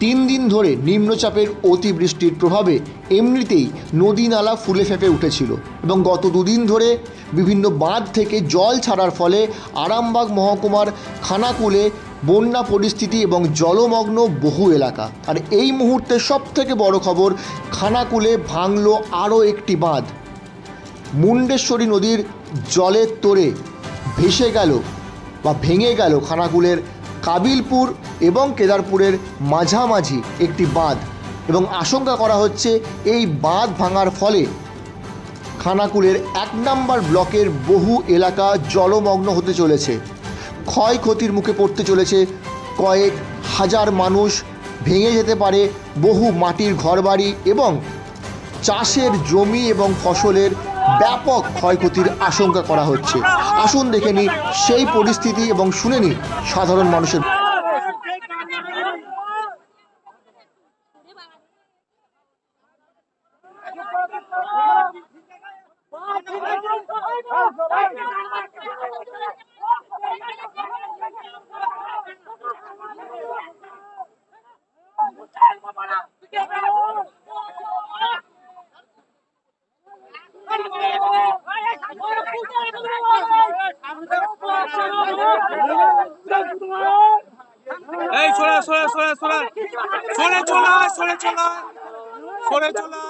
তিন দিন ধরে নিম্নচাপের অতিবৃষ্টির প্রভাবে এমনিতেই নদী নালা ফুলে ফেঁপে উঠেছিল এবং গত দুদিন ধরে বিভিন্ন বাঁধ থেকে জল ছাড়ার ফলে আরামবাগ মহকুমার খানাকুলে বন্যা পরিস্থিতি এবং জলমগ্ন বহু এলাকা। আর এই মুহূর্তে সব থেকে বড় খবর, খানাকুলে ভাঙলো আরও একটি বাঁধ। মুন্ডেশ্বরী নদীর জলের তোরে ভেসে গেল বা ভেঙে গেল খানাকুলের কাবিলপুর এবং কেদারপুরের মাঝামাঝি একটি বাঁধ এবং আশঙ্কা করা হচ্ছে এই বাঁধ ভাঙার ফলে খানাকুলের এক নম্বর ব্লকের বহু এলাকা জলমগ্ন হতে চলেছে। ক্ষয়ক্ষতির মুখে পড়তে চলেছে কয়েক হাজার মানুষ। ভেঙে যেতে পারে বহু মাটির ঘরবাড়ি এবং চাষের জমি এবং ফসলের ব্যাপক ক্ষয়ক্ষতির আশঙ্কা করা হচ্ছে। আসুন দেখে নিই সেই পরিস্থিতি এবং শুনে নিই সাধারণ মানুষের এই সরে সরে সরে সরে সরে চলে সরে চলে সরে চলে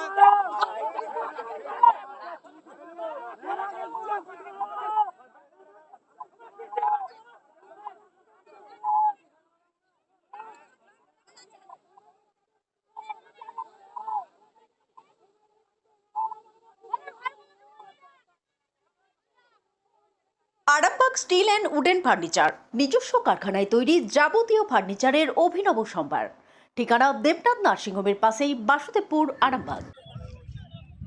Arambagh steel and wooden furniture নিজস্ব কারখানায় তৈরি যাবতীয় ফার্নিচারের অভিনব সম্ভার। ঠিকানা দেবনাথ নার্সিংহোমের পাশেই বাসুদেবপুর আরামবাগ।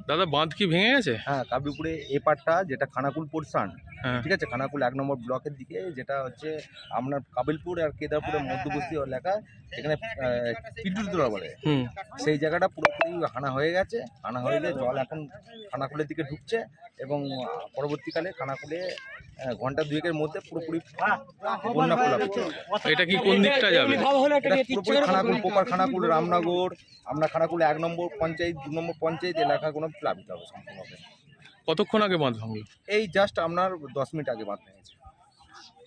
দাদা বাঁধ কি ভেঙে গেছে? হ্যাঁ কাবিপুরে এ পাটটা যেটা খানাকুল পোর্শন হ্যাঁ ঠিক আছে? খানাকুল এক নম্বর ব্লকের দিকে যেটা হচ্ছে আপনার কাবিলপুর আর কেদারপুরের মধ্যবর্তী এলাকা এখানে বলে সেই জায়গাটা পুরোপুরি হানা হয়ে গেছে। হানা হয়ে গিয়ে জল এখন খানাকুলের দিকে ঢুকছে এবং পরবর্তীকালে খানাকুলে ঘণ্টা দুয়েকের মধ্যে পুরোপুরি বন্যা এটা কি কোন দিকটা যাবে? পুরোপুরি খানাকুল পোপার খানাকুল রামনগর আপনার খানাকুল এক নম্বর পঞ্চায়েত দু নম্বর পঞ্চায়েত এলাকাগুলো প্লাবিত হবে সম্পূর্ণভাবে কতক্ষণ আগে বাঁধ ভাঙলো? এই জাস্ট আপনার দশ মিনিট আগে বাদ হয়েছে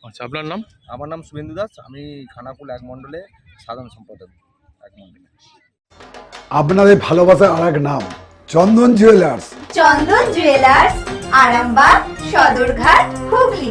আচ্ছা আপনার নাম? আমার নাম শুভেন্দু দাস আমি খানাকুল এক মণ্ডলে সাধারণ সম্পাদক এক মন্ডলে আপনাদের ভালোবাসার আর এক নাম Chandan jewellers Chandan jewellers Arambagh Sadarghat Hooghly.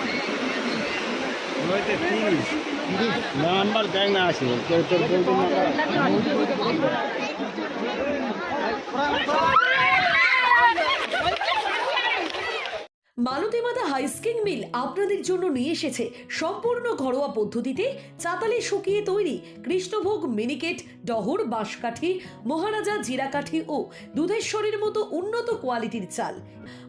Maltimata husking mill আপনাদের জন্য নিয়ে এসেছে সম্পূর্ণ ঘরোয়া পদ্ধতিতে চাতালে শুকিয়ে তৈরি কৃষ্ণভোগ মিনিকেট ডহর, বাঁশকাঠি, মহারাজা জিরাকাঠি ও দুধেশ্বরীর মতো উন্নত কোয়ালিটির চাল।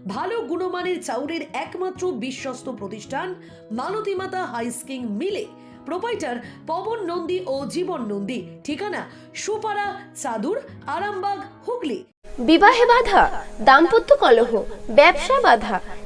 ভালো গুণমানের চাউলের একমাত্র বিশ্বস্ত প্রতিষ্ঠান মালতীমাতা হাইস্কিং মিলে। প্রোপাইটার পবন নন্দী ও জীবন নন্দী। ঠিকানা সুপারা চাদুর, আরামবাগ, হুগলি। বিবাহে বাধা, দাম্পত্য কলহ, ব্যবসা বাধা